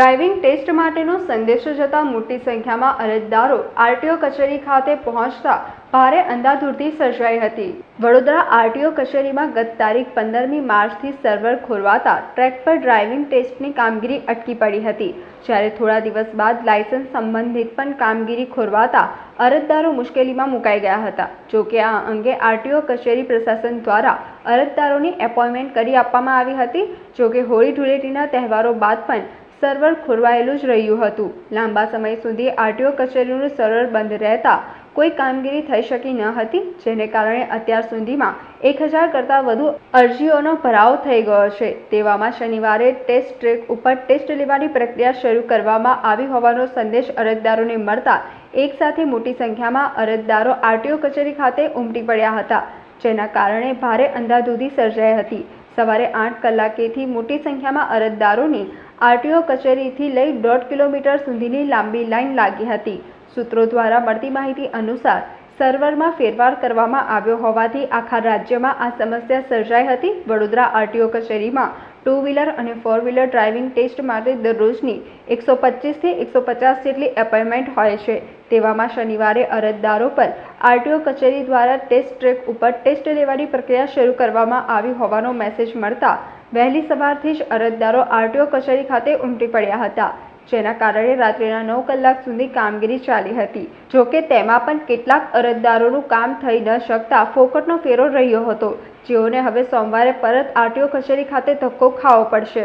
Driving test માટેનો સંદેશો જતા મોટી સંખ્યામાં અરજદારો આરટીઓ કચેરી ખાતે પહોંચતા ભારે અંધાધૂરથી સર્જાઈ હતી. વડોદરા આરટીઓ કચેરીમાં ગત તારીખ પંદરમી માર્ચથી સર્વર ખોરવાતા ટ્રેક પર ડ્રાઇવિંગ ટેસ્ટની કામગીરી અટકી પડી હતી. જ્યારે થોડા દિવસ બાદ લાયસન્સ સંબંધિત પણ કામગીરી ખોરવાતા અરજદારો મુશ્કેલીમાં મુકાઈ ગયા હતા. જોકે આ અંગે આરટીઓ કચેરી પ્રશાસન દ્વારા અરજદારોની એપોઇન્ટમેન્ટ કરી આપવામાં આવી હતી. જોકે હોળી ધૂળેટીના તહેવારો બાદ પણ સર્વર ખોરવાયેલું જ રહ્યું હતું. લાંબા સમય સુધી આરટીઓ કચેરીનું સર્વર બંધ રહેતા કોઈ કામગીરી થઈ શકી ન હતી, જેને કારણે અત્યાર સુધીમાં એક હજાર કરતાં વધુ અરજીઓનો ભરાવ થઈ ગયો છે. તેવામાં શનિવારે ટેસ્ટ ટ્રેક ઉપર ટેસ્ટ લેવાની પ્રક્રિયા શરૂ કરવામાં આવી હોવાનો સંદેશ અરજદારોને મળતા એકસાથે મોટી સંખ્યામાં અરજદારો આરટીઓ કચેરી ખાતે ઉમટી પડ્યા હતા, જેના કારણે ભારે અંધાધૂંધી સર્જાઈ હતી. સવારે આઠ કલાકેથી મોટી સંખ્યામાં અરજદારોની આરટીઓ કચેરીથી લઈ દોઢ કિલોમીટર સુધીની લાંબી લાઇન લાગી હતી. સૂત્રો દ્વારા મળતી માહિતી અનુસાર સર્વરમાં ફેરફાર કરવામાં આવ્યો હોવાથી આખા રાજ્યમાં આ સમસ્યા સર્જાઈ હતી. વડોદરા આરટીઓ કચેરીમાં ટુ વ્હીલર અને ફોર વ્હીલર ડ્રાઇવિંગ ટેસ્ટ માટે દરરોજની એકસો પચીસથી એકસો પચાસ જેટલી એપોઇન્ટમેન્ટ હોય છે. તેવામાં શનિવારે અરજદારો પર આરટીઓ કચેરી દ્વારા ટેસ્ટ ટ્રેક ઉપર ટેસ્ટ લેવાની પ્રક્રિયા શરૂ કરવામાં આવી હોવાનો મેસેજ મળતા વહેલી સવારથી જ અરજદારો આરટીઓ કચેરી ખાતે ઉમટી પડ્યા હતા જેના કારણે રાત્રિના નવ કલાક સુધી કામગીરી ચાલી હતી. જોકે તેમાં પણ કેટલાક અરજદારોનું કામ થઈ ન શકતા ફોકટનો ફેરો રહ્યો હતો. જેઓને હવે સોમવારે પરત આરટીઓ કચેરી ખાતે ધક્કો ખાવો પડશે.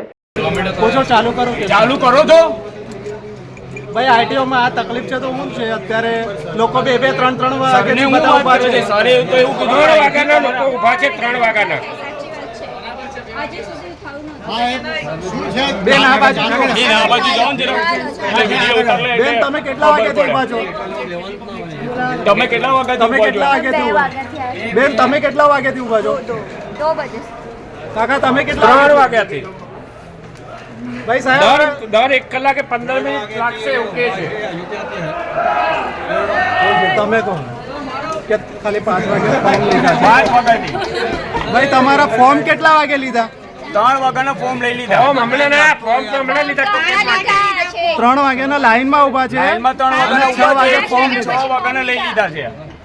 ચાલુ કરો ચાલુ કરો તો ભાઈ આઈટીઓમાં આ તકલીફ છે તો હું છે? અત્યારે લોકો બે બે ત્રણ ત્રણ વાગે કરું છે. એવું કીધું ત્રણ વાગ્યાના લોકો ઊભા છે ત્રણ વાગ્યાના. બેન આ બાજુ બેન, આ બાજુ જાઓ ને જરા. એટલે વીડિયો ઉતાર લે બેન તમે કેટલા વાગ્યાથી ઊભા છો તમે કેટલા વાગ્યાથી તમે છો? કેટલા વાગ્યાથી ઊભા બેન તમે કેટલા વાગ્યાથી ઊભા છો? દો બજે. કાકા તમે કેટલા ત્રણ વાગ્યાથી? વાગ્યાથી. ભાઈ સાહેબ દર દર એક કલાકે પંદર મિનિટ લાગશે એવું કે છે. તમે કહો કે ખાલી પાંચ વાગે ફોર્મ લીધા પાંચ વાગ્યાથી ભાઈ તમારા ફોર્મ કેટલા વાગે લીધા? ત્રણ વાગ્યાના ફોર્મ લઈ લીધા. ફોર્મ હમણાં ના ફોર્મ તો હમણાં લીધા. ત્રણ વાગ્યાના લાઈનમાં ઊભા છે. લાઈનમાં ત્રણ વાગ્યાના ફોર્મ છે. લીધા છ. વાગ્યાના લઈ લીધા છે.